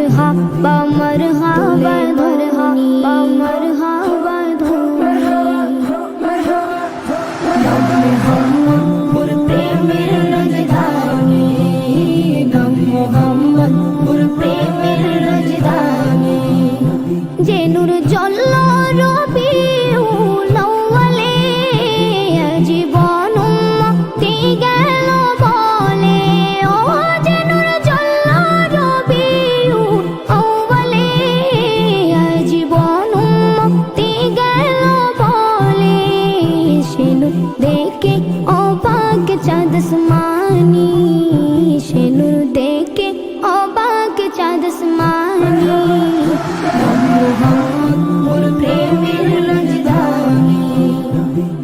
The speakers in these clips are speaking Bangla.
हब्बा मर অবাক চাঁদ আসমানি সেনু দেখে অবাক চাঁদসমানি প্রেমের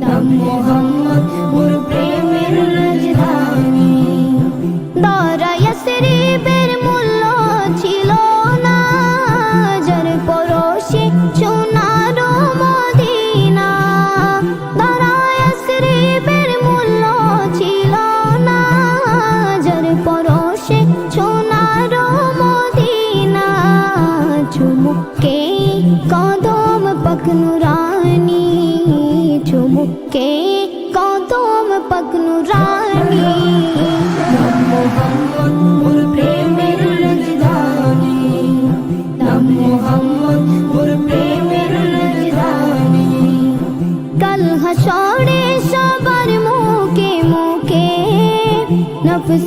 নাম মোহাম্মদ পরশে সোনার মদিনা, চুমুকে কদম পকনুরানি চুমুকে কদম পকনুরানি নাম মোহাম্মদ মোর প্রেমের রাজধানী। মোহাম্মদ মোর প্রেমের রাজধানী। কাল হাসরে সবার মুখে মুখে, নফস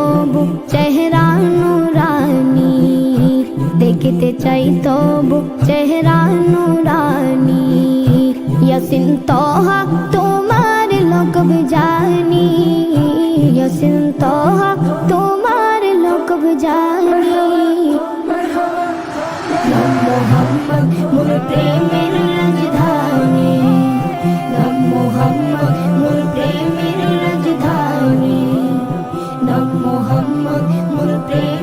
দেখিতে চাই তবু চেহারা নুরানি। ইয়াসিন তোহা তোমার লকব জানি। ইয়াসিন তোহা তোমার লকব জানি। মোহাম্মদ মোর প্রেমের রাজধানী। নাম মোহাম্মদ মোর প্রেম